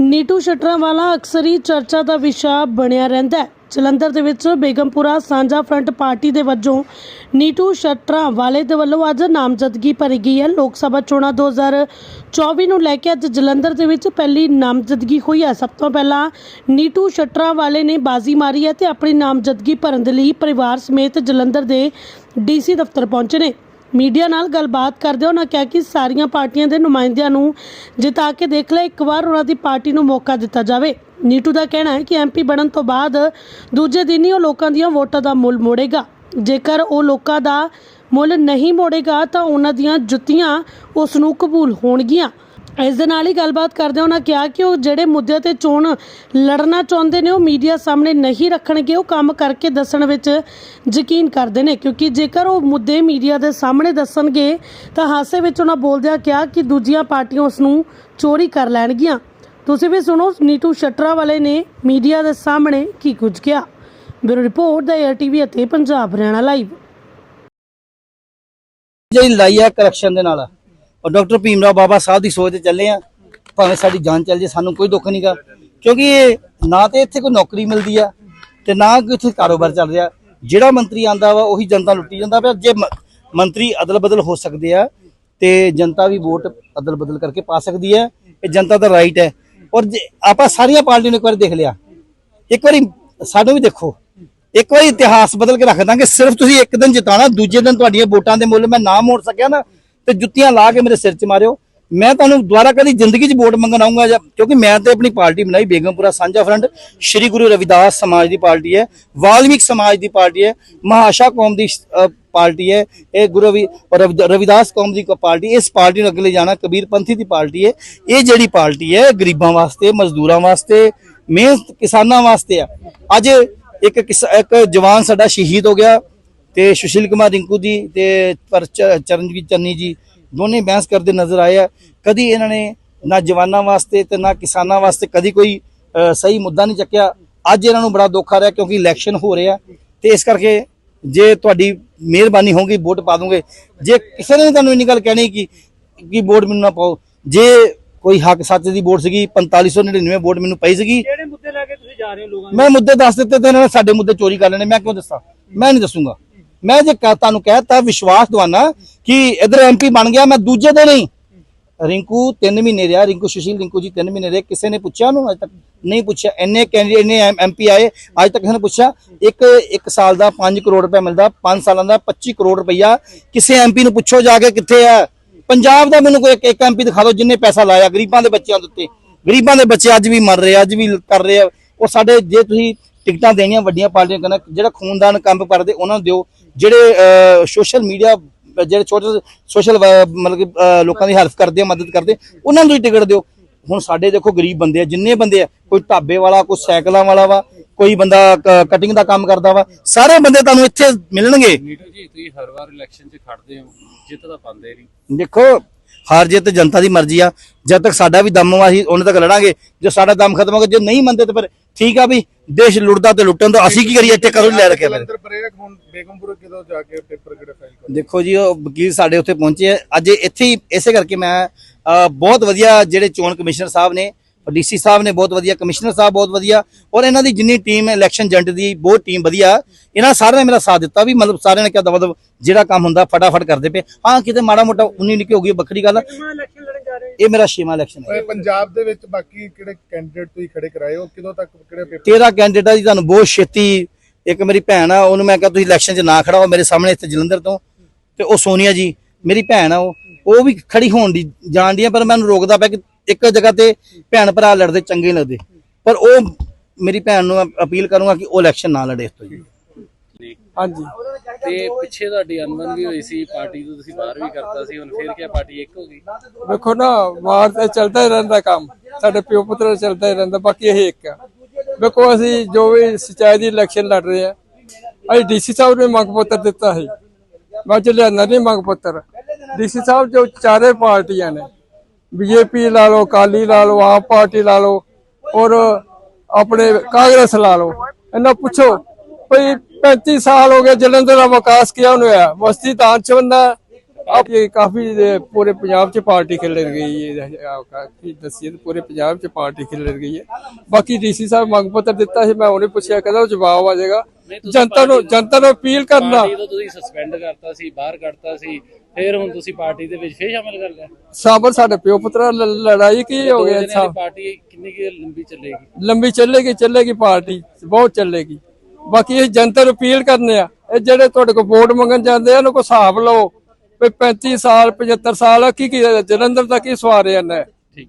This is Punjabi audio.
ਨੀਟੂ ਸ਼ਟਰਾਵਾਲਾ ਅਕਸਰ ਹੀ ਚਰਚਾ ਦਾ ਵਿਸ਼ਾ ਬਣਿਆ ਰਹਿੰਦਾ ਹੈ। ਜਲੰਧਰ ਦੇ ਵਿੱਚ ਬੇਗਮਪੁਰਾ ਸਾਂਝਾ ਫਰੰਟ ਪਾਰਟੀ ਦੇ ਵਜੋਂ ਨੀਟੂ ਸ਼ਟਰਾਵਾਲੇ ਦੇ ਵੱਲੋਂ ਅੱਜ ਨਾਮਜ਼ਦਗੀ ਭਰੀ ਗਈ ਹੈ। ਲੋਕ ਸਭਾ ਚੋਣਾਂ 2024 ਨੂੰ ਲੈ ਕੇ ਅੱਜ ਜਲੰਧਰ ਦੇ ਵਿੱਚ ਪਹਿਲੀ ਨਾਮਜ਼ਦਗੀ ਹੋਈ ਹੈ। ਸਭ ਤੋਂ ਪਹਿਲਾਂ ਨੀਟੂ ਸ਼ਟਰਾਵਾਲੇ ਨੇ ਬਾਜ਼ੀ ਮਾਰੀ ਹੈ ਤੇ ਆਪਣੀ ਨਾਮਜ਼ਦਗੀ ਭਰਨ ਦੇ ਲਈ ਪਰਿਵਾਰ ਸਮੇਤ ਜਲੰਧਰ ਦੇ ਡੀਸੀ ਦਫ਼ਤਰ ਪਹੁੰਚੇ ਨੇ। ਮੀਡੀਆ ਨਾਲ ਗੱਲਬਾਤ ਕਰਦੇ ਉਹਨਾਂ ਕਿਹਾ ਕਿ ਸਾਰੀਆਂ ਪਾਰਟੀਆਂ ਦੇ ਨੁਮਾਇੰਦਿਆਂ ਨੂੰ ਜਿਤਾ ਕੇ ਦੇਖ ਲੈ, ਇੱਕ ਵਾਰ ਉਹਨਾਂ ਦੀ ਪਾਰਟੀ ਨੂੰ ਮੌਕਾ ਦਿੱਤਾ ਜਾਵੇ। ਨੀਟੂ ਦਾ ਕਹਿਣਾ ਹੈ ਕਿ ਐਮਪੀ ਬਣਨ ਤੋਂ ਬਾਅਦ ਦੂਜੇ ਦਿਨ ਹੀ ਉਹ ਲੋਕਾਂ ਦੀਆਂ ਵੋਟਾਂ ਦਾ ਮੁੱਲ ਮੋੜੇਗਾ। ਜੇਕਰ ਉਹ ਲੋਕਾਂ ਦਾ ਮੁੱਲ ਨਹੀਂ ਮੋੜੇਗਾ ਤਾਂ ਉਹਨਾਂ ਦੀਆਂ ਜੁੱਤੀਆਂ ਉਸ ਨੂੰ ਕਬੂਲ ਹੋਣਗੀਆਂ। ਇਸ ਦੇ ਨਾਲ ਹੀ ਗੱਲਬਾਤ ਕਰਦੇ ਉਹਨਾਂ ਕਿਹਾ ਕਿ ਉਹ ਜਿਹੜੇ ਮੁੱਦਿਆਂ ਤੇ ਚੋਣ ਲੜਨਾ ਚਾਹੁੰਦੇ ਨੇ, ਉਹ ਮੀਡੀਆ ਸਾਹਮਣੇ ਨਹੀਂ ਰੱਖਣਗੇ, ਉਹ ਕੰਮ ਕਰਕੇ ਦੱਸਣ ਵਿੱਚ ਯਕੀਨ ਕਰਦੇ ਨੇ, ਕਿਉਂਕਿ ਜੇਕਰ ਉਹ ਮੁੱਦੇ ਮੀਡੀਆ ਦੇ ਸਾਹਮਣੇ ਦੱਸਣਗੇ, ਤਾਂ ਹਾਸੇ ਵਿੱਚ ਉਹਨਾਂ ਬੋਲਦਿਆਂ ਕਿਹਾ ਕਿ ਦੂਜੀਆਂ ਪਾਰਟੀਆਂ ਉਸ ਨੂੰ ਚੋਰੀ ਕਰ ਲੈਣਗੀਆਂ। ਤੁਸੀਂ ਵੀ ਸੁਣੋ ਨੀਟੂ ਸ਼ਟਰਾ ਵਾਲੇ ਨੇ ਮੀਡੀਆ ਦੇ ਸਾਹਮਣੇ ਕੀ ਕੁਝ ਕਿਹਾ। ਬਿਊਰੋ ਰਿਪੋਰਟ, ਦਾ ਏਆਰ ਅਤੇ ਪੰਜਾਬ ਹਰਿਆਣਾ ਲਾਈਵ। ਜਿਹੜੀ ਲਾਈ ਹੈ ਕਰੈਕਸ਼ਨ ਦੇ ਨਾਲ। ਔਰ ਡਾਕਟਰ ਭੀਮ ਰਾਓ ਬਾਬਾ ਸਾਹਿਬ ਦੀ ਸੋਚ ਤੇ ਚੱਲੇ ਆ। ਭਾਵੇਂ ਸਾਡੀ ਜਾਨ ਚੱਲ ਜੇ, ਸਾਨੂੰ ਕੋਈ ਦੁੱਖ ਨਹੀਂਗਾ ਕਿਉਂਕਿ ਇਹ ਨਾ ਤੇ ਇੱਥੇ ਕੋਈ ਨੌਕਰੀ ਮਿਲਦੀ ਆ ਤੇ ਨਾ ਕੋਈ ਇੱਥੇ ਕਾਰੋਬਾਰ ਚੱਲ ਰਿਹਾ। ਜਿਹੜਾ ਮੰਤਰੀ ਆਂਦਾ ਵਾ, ਉਹੀ ਜਨਤਾ ਲੁੱਟੀ ਜਾਂਦਾ ਪਿਆ। ਜੇ ਮੰਤਰੀ ਅਦਲ ਬਦਲ ਹੋ ਸਕਦੇ ਆ, ਤੇ ਜਨਤਾ ਵੀ ਵੋਟ ਅਦਲ ਬਦਲ ਕਰਕੇ ਪਾ ਸਕਦੀ ਹੈ ਇਹ ਜਨਤਾ ਦਾ ਰਾਈਟ ਹੈ। ਔਰ ਜੇ ਆਪਾਂ ਸਾਰੀਆਂ ਪਾਰਟੀਆਂ ਨੂੰ ਇੱਕ ਵਾਰੀ ਦੇਖ ਲਿਆ। ਇੱਕ ਵਾਰੀ ਸਾਨੂੰ ਵੀ ਦੇਖੋ। ਇੱਕ ਵਾਰੀ ਇਤਿਹਾਸ ਬਦਲ ਕੇ ਰੱਖ ਦਾਂਗੇ। ਸਿਰਫ ਤੁਸੀਂ ਇੱਕ ਦਿਨ ਜਿਤਾਣਾ ਦੂਜੇ ਦਿਨ ਤੁਹਾਡੀਆਂ ਵੋਟਾਂ ਦੇ ਮੁੱਲ ਮੈਂ ਨਾ ਮੋੜ ਸਕਿਆ ਨਾ ਤੇ ਜੁੱਤੀਆਂ ਲਾ ਕੇ ਮੇਰੇ ਸਿਰ 'ਚ ਮਾਰਿਓ। ਮੈਂ ਤੁਹਾਨੂੰ ਦੁਬਾਰਾ ਕਦੀ ਜ਼ਿੰਦਗੀ 'ਚ ਵੋਟ ਮੰਗਣ ਆਉਂਗਾ ਜਾਂ ਕਿਉਂਕਿ ਮੈਂ ਤੇ ਆਪਣੀ ਪਾਰਟੀ ਬਣਾਈ, ਬੇਗਮਪੁਰਾ ਸਾਂਝਾ ਫਰੰਟ। ਸ਼੍ਰੀ ਗੁਰੂ ਰਵਿਦਾਸ ਸਮਾਜ ਦੀ ਪਾਰਟੀ ਹੈ, ਵਾਲਮੀਕ ਸਮਾਜ ਦੀ ਪਾਰਟੀ ਹੈ, ਮਹਾਸ਼ਾ ਕੌਮ ਦੀ ਪਾਰਟੀ ਹੈ, ਇਹ ਗੁਰੂ ਰਵੀ ਰਵਿਦਾਸ ਕੌਮ ਦੀ ਪਾਰਟੀ, ਇਸ ਪਾਰਟੀ ਨੂੰ ਅੱਗੇ ਲੈ ਜਾਣਾ ਕਬੀਰ ਪੰਥੀ ਦੀ ਪਾਰਟੀ ਹੈ। ਇਹ ਜਿਹੜੀ ਪਾਰਟੀ ਹੈ ਗਰੀਬਾਂ ਵਾਸਤੇ, ਮਜ਼ਦੂਰਾਂ ਵਾਸਤੇ, ਮਿਹਨਤ ਕਿਸਾਨਾਂ ਵਾਸਤੇ ਆ। ਅੱਜ ਇੱਕ ਕਿਸ- ਇੱਕ ਜਵਾਨ ਸਾਡਾ ਸ਼ਹੀਦ ਹੋ ਗਿਆ। ਤੇ ਸੁਸ਼ੀਲ ਕੁਮਾਰ ਰਿੰਕੂ ਜੀ ਤੇ ਚਰਨਜੀਤ ਚੰਨੀ ਜੀ ਦੋਨੇ ਬਹਿਸ ਕਰਦੇ ਨਜ਼ਰ ਆਏ ਆ। ਕਦੀ ਇਹਨਾਂ ਨੇ ਨਾ ਜਵਾਨਾਂ ਵਾਸਤੇ ਤੇ ਨਾ ਕਿਸਾਨਾਂ ਵਾਸਤੇ ਕਦੀ ਕੋਈ ਸਹੀ ਮੁੱਦਾ ਨਹੀਂ ਚੱਕਿਆ। ਅੱਜ ਇਹਨਾਂ ਨੂੰ ਬੜਾ ਦੁੱਖ ਆ ਰਿਹਾ ਕਿਉਂਕਿ ਇਲੈਕਸ਼ਨ ਹੋ ਰਿਹਾ ਤੇ ਇਸ ਕਰਕੇ ਜੇ ਤੁਹਾਡੀ ਮਿਹਰਬਾਨੀ ਹੋਗੀ ਵੋਟ ਪਾ ਦੂੰਗੇ। ਜੇ ਕਿਸੇ ਨੇ ਤੁਹਾਨੂੰ ਇੰਨੀ ਗੱਲ ਕਹਿਣੀ ਕਿ ਕਿ ਵੋਟ ਮੈਨੂੰ ਨਾ ਪਾਓ ਜੇ ਕੋਈ ਹੱਕ ਸੱਚ ਦੀ ਵੋਟ ਸੀਗੀ 4599 ਵੋਟ ਮੈਨੂੰ ਪਈ ਸੀਗੀ। ਕਿਹੜੇ ਮੁੱਦੇ ਲੈ ਕੇ ਤੁਸੀਂ ਜਾ ਰਹੇ ਹੋ ਲੋਕਾਂ ਮੈਂ ਮੁੱਦੇ ਦੱਸ ਦਿੱਤੇ ਤੇ ਇਹਨਾਂ ਨੇ ਸਾਡੇ ਮੁੱਦੇ ਚੋਰੀ ਕਰ ਲੈਣੇ। ਮੈਂ ਕਿਉਂ ਦੱਸਾਂ? ਮੈਂ ਨਹੀਂ ਦੱਸੂਗਾ। ਮੈਂ ਜੇ ਤੁਹਾਨੂੰ ਕਹਿਤਾ ਵਿਸ਼ਵਾਸ ਦਵਾਨਾ ਕਿ ਇਧਰ ਐਮਪੀ ਬਣ ਗਿਆ ਮੈਂ ਦੂਜੇ ਦਿਨ ਹੀ। ਰਿੰਕੂ 3 ਮਹੀਨੇ ਰਿਹਾ ਰਿੰਕੂ ਸੁਸ਼ੀਲ ਰਿੰਕੂ ਜੀ 3 ਮਹੀਨੇ ਰਹੇ। ਕਿਸੇ ਨੇ ਪੁੱਛਿਆ ਉਹਨੂੰ? ਅਜੇ ਤੱਕ ਨਹੀਂ ਪੁੱਛਿਆ। ਇੰਨੇ ਕੈਂਡੀਡੇਟ ਨੇ ਐਮਪੀ ਆਏ ਅੱਜ ਤੱਕ ਕਿਸੇ ਨੇ ਪੁੱਛਿਆ। ਇੱਕ ਇੱਕ ਸਾਲ ਦਾ 5 ਕਰੋੜ ਰੁਪਏ ਮਿਲਦਾ 5 ਸਾਲਾਂ ਦਾ 25 ਕਰੋੜ ਰੁਪਈਆ ਕਿਸੇ ਐਮਪੀ ਨੂੰ ਪੁੱਛੋ ਜਾ ਕੇ ਕਿੱਥੇ ਆ। ਪੰਜਾਬ ਦਾ ਮੈਨੂੰ ਕੋਈ ਇੱਕ- ਇੱਕ ਐਮਪੀ ਦਿਖਾ ਦਿਓ ਜਿੰਨੇ ਪੈਸਾ ਲਾਇਆ ਗਰੀਬਾਂ ਦੇ ਬੱਚਿਆਂ ਦੇ ਉੱਤੇ। ਗਰੀਬਾਂ ਦੇ ਬੱਚੇ ਅੱਜ ਵੀ ਮਰ ਰਹੇ ਆ, ਅੱਜ ਵੀ ਕਰ ਰਹੇ ਆ। ਉਹ ਸਾਡੇ ਜੇ ਤੁਸੀਂ ਟਿਕਟਾਂ ਦੇਣੀਆਂ ਵੱਡੀਆਂ ਪਾਰਟੀਆਂ ਕਹਿੰਦਾ ਜਿਹੜਾ ਖੂਨਦਾਨ ਕੰਮ ਕਰਦੇ ਉਹਨਾਂ ਨੂੰ ਦਿਓ। ਜਿਹੜੇ ਸੋਸ਼ਲ ਮੀਡੀਆ ਜਿਹੜੇ ਛੋਟੇ ਸੋਸ਼ਲ ਮਤਲਬ ਕਿ ਲੋਕਾਂ ਦੀ ਹੈਲਪ ਕਰਦੇ ਆ ਮਦਦ ਕਰਦੇ ਉਹਨਾਂ ਨੂੰ ਟਿਕਟ ਦਿਓ। ਹੁਣ ਸਾਡੇ ਦੇਖੋ ਗਰੀਬ ਬੰਦੇ ਆ ਜਿੰਨੇ ਬੰਦੇ ਆ ਕੋਈ ਢਾਬੇ ਵਾਲਾ ਕੋਈ ਸਾਈਕਲਾਂ ਵਾਲਾ ਵਾ ਕੋਈ ਬੰਦਾ ਕਟਿੰਗ ਦਾ ਕੰਮ ਕਰਦਾ ਵਾ ਸਾਰੇ ਬੰਦੇ ਤੁਹਾਨੂੰ ਇੱਥੇ ਮਿਲਣਗੇ। ਨੀਟੂ ਜੀ ਤੁਸੀਂ ਹਰ ਵਾਰ ਇਲੈਕਸ਼ਨ 'ਚ ਖੜਦੇ ਹੋ ਜਿੱਤ ਤਾਂ ਪਾਉਂਦੇ ਨਹੀਂ। ਦੇਖੋ ਹਾਰ ਜਿੱਤ ਜਨਤਾ ਦੀ ਮਰਜ਼ੀ ਆ ਜਦ ਤੱਕ ਸਾਡਾ ਵੀ ਦਮ ਆ ਅਸੀਂ ਉਹਨਾਂ ਤੱਕ ਲੜਾਂਗੇ। ਜੇ ਸਾਡਾ ਦਮ ਖਤਮ ਹੋ ਗਿਆ ਜੇ ਨਹੀਂ ਮੰਨਦੇ ਤਾਂ ਫਿਰ ਠੀਕ ਆ ਵੀ ਦੇਸ਼ ਲੁੱਟਦਾ ਤੇ ਲੁੱਟਣ ਦਾ ਅਸੀਂ ਕੀ ਕਰੀਏ? ਇੱਥੇ ਕਦੋਂ ਲੈ ਰੱਖਿਆ ਫਿਰ ਜਲੰਧਰ ਬਰੇਕ ਹੁਣ ਬੇਗਮਪੁਰ ਕਿਦੋਂ ਜਾ ਕੇ ਪੇਪਰ ਕਿਹੜਾ ਫਾਈਲ ਕਰ ਦੇਖੋ ਜੀ ਉਹ ਵਕੀਲ ਸਾਡੇ ਉੱਥੇ ਪਹੁੰਚੇ ਆ। ਅੱਜ ਇੱਥੇ ਹੀ ਇਸੇ ਕਰਕੇ ਮੈਂ ਬਹੁਤ ਵਧੀਆ ਜਿਹੜੇ ਚੋਣ ਕਮਿਸ਼ਨਰ ਸਾਹਿਬ ਨੇ ਡੀਸੀ ਸਾਹਿਬ ਨੇ ਬਹੁਤ ਵਧੀਆ ਕਮਿਸ਼ਨਰ ਸਾਹਿਬ ਬਹੁਤ ਵਧੀਆ ਔਰ ਇਹਨਾਂ ਦੀ ਜਿੰਨੀ ਟੀਮ ਹੈ ਇਲੈਕਸ਼ਨ ਏਜੰਟ ਦੀ ਬਹੁਤ ਟੀਮ ਵਧੀਆ ਇਹਨਾਂ ਸਾਰਿਆਂ ਨੇ ਮੇਰਾ ਸਾਥ ਦਿੱਤਾ ਵੀ ਮਤਲਬ ਸਾਰਿਆਂ ਨੇ ਕਿਹਾ ਦਵਾ ਦਵ ਜਿਹੜਾ ਕੰਮ ਹੁੰਦਾ ਫਟਾਫਟ ਕਰਦੇ ਪਏ। ਹਾਂ ਕਿਤੇ ਮਾੜਾ ਮੋਟਾ ਉਨੀ ਨਿੱਕੀ ਹੋ ਗਈ ਵੱਖਰੀ ਗੱਲ ਇਹ ਮੇਰਾ ਛੇਵਾਂ ਇਲੈਕਸ਼ਨ ਹੈ। ਪੰਜਾਬ ਦੇ ਵਿੱਚ ਬਾਕੀ ਕਿਹੜੇ ਕੈਂਡੀਡੇਟ ਤੁਸੀਂ ਖੜੇ ਕਰਾਏ ਹੋ? ਕਿਦੋਂ ਤੱਕ ਕਿਹੜੇ ਪੇਪਰ ਤੇਰਾ ਕੈਂਡੀਡੇਟ ਆ ਜੀ ਤੁਹਾਨੂੰ ਬਹੁਤ ਛੇਤੀ ਇੱਕ ਮੇਰੀ ਭੈਣ ਆ ਉਹਨੂੰ ਮੈਂ ਕਿਹਾ ਤੁਸੀਂ ਇਲੈਕਸ਼ਨ 'ਚ ਨਾ ਖੜਾ ਹੋ ਮੇਰੇ ਸਾਹਮਣੇ ਇੱਥੇ ਜਲੰਧਰ ਤੋਂ। ਤੇ ਉਹ ਸੋਨੀਆ ਜੀ ਮੇਰੀ ਭੈਣ ਆ ਉਹ। ਉਹ ਵੀ ਖੜੀ ਹੋਣ ਦੀ ਜਾਣ ਦੀ ਆ ਪਰ ਮੈਨੂੰ ਰੋਕਦਾ ਪਿਆ ਕਿ ਇੱਕ ਜਗ੍ਹਾ ਤੇ ਭੈਣ ਭਰਾ ਲੜਦੇ ਚੰਗੇ ਲੱਗਦੇ। ਪਰ ਉਹ ਮੇਰੀ ਭੈਣ ਨੂੰ ਅਪੀਲ ਕਰੂੰਗਾ ਕਿ ਉਹ ਇਲੈਕਸ਼ਨ ਨਾ ਲੜੇ ਇਸ ਤੋਂ ਜੀ। ਹਾਂਜੀ। ਤੇ ਪਿੱਛੇ ਤੁਹਾਡੀ ਅਨਬਨ ਵੀ ਹੋਈ ਸੀ ਪਾਰਟੀ ਤੋਂ ਤੁਸੀਂ ਬਾਹਰ ਵੀ ਕਰਤਾ ਸੀ ਹੁਣ ਫੇਰ ਕਿਆ ਪਾਰਟੀ ਇੱਕ ਹੋ ਗਈ? ਵੇਖੋ ਨਾ ਵਾਰ ਤੇ ਚੱਲਦਾ ਹੀ ਰਹਿੰਦਾ ਕੰਮ। ਸਾਡੇ ਪਿਓ ਪੁੱਤਰ ਚੱਲਦਾ ਹੀ ਰਹਿੰਦਾ ਬਾਕੀ ਇਹ ਇੱਕ ਆ। ਵੇਖੋ ਅਸੀਂ ਜੋ ਵੀ ਸਿੰਚਾਈ ਦੀ ਇਲੈਕਸ਼ਨ ਲੜ ਰਹੇ ਆ ਅਸੀਂ ਡੀਸੀ ਸਾਹਿਬ ਨੇ ਮੰਗ ਪੱਤਰ ਦਿੱਤਾ ਹੈ ਮੈਂ ਚ ਲਿਆਂਦਾ ਨਹੀਂ ਮੰਗ ਪੱਤਰ। ਡੀਸੀ ਸਾਹਿਬ ਜੋ ਚਾਰੇ ਪਾਰਟੀਆਂ ਨੇ ਬੀਜੇਪੀ ਲਾ ਲਓ ਕਾਲੀ ਲਾ ਲਓ ਆਪ ਪਾਰਟੀ ਲਾ ਲਓ ਔਰ ਆਪਣੇ ਕਾਂਗਰਸ ਲਾ ਲਓ। ਇਹਨਾਂ ਪੁੱਛੋ ਭਈ 35 ਸਾਲ ਹੋ ਗਏ ਜਲੰਧਰ ਦਾ ਵਿਕਾਸ ਕਿਉਂ ਨਹੀਂ ਹੋਇਆ। ਬਸਤੀ ਤਾਂ ਚਵੰਦਾ ਆਪ ਇਹ ਕਾਫੀ ਦੇ ਪੂਰੇ ਪੰਜਾਬ 'ਚ ਪਾਰਟੀ ਖੇਲ ਗਈ ਹੈ। ਆਹ ਕਾਫੀ ਦੱਸੀਏ ਤਾਂ ਪੂਰੇ ਪੰਜਾਬ 'ਚ ਪਾਰਟੀ ਖੇਲ ਗਈ ਹੈ। ਬਾਕੀ ਡੀਸੀ ਸਾਹਿਬ ਮੰਗ ਪੱਤਰ ਦਿੱਤਾ ਸੀ ਮੈਂ ਉਹਨੇ ਪੁੱਛਿਆ ਕਹਿੰਦਾ ਉਹ ਜਵਾਬ ਆ ਜਾਏਗਾ। ਜਨਤਾ ਨੂੰ ਜਨਤਾ ਨੂੰ ਅਪੀਲ ਕਰਨਾ। ਪਾਰਟੀ ਤੋਂ ਤੁਸੀਂ ਸਸਪੈਂਡ ਕਰਤਾ ਸੀ ਬਾਹਰ ਕੱਢਤਾ ਸੀ ਫਿਰ ਹੁਣ ਤੁਸੀਂ ਪਾਰਟੀ ਦੇ ਵਿੱਚ ਫੇਰ ਸ਼ਾਮਲ ਕਰ ਲਿਆ। ਸਾਬਰ ਸਾਡੇ ਪਿਓ ਪੁੱਤਰਾਂ ਲੜਾਈ ਕੀ ਹੋ ਜਣਿਆਂ ਸਾਹਿਬ ਪਾਰਟੀ ਕਿੰਨੀ ਕੁ ਲੰਬੀ ਚੱਲੇਗੀ? ਲੰਬੀ ਚੱਲੇਗੀ ਚੱਲੇਗੀ ਪਾਰਟੀ ਬਹੁਤ ਚੱਲੇਗੀ। ਬਾਕੀ ਇਹ ਜਨਤਾ ਨੂੰ ਅਪੀਲ ਕਰਨੇ ਆ, ਇਹ ਜਿਹੜੇ ਤੁਹਾਡੇ ਕੋਲ ਵੋਟ ਮੰਗਣ ਜਾਂਦੇ ਆ ਇਹਨਾਂ ਕੋ ਹਿਸਾਬ ਲਓ ਵੀ 35 ਸਾਲ 75 ਸਾਲ ਕੀ ਕੀ ਜਲੰਧਰ ਦਾ ਕੀ ਸਵਾਰਿਆ ਨੇ ਠੀਕ।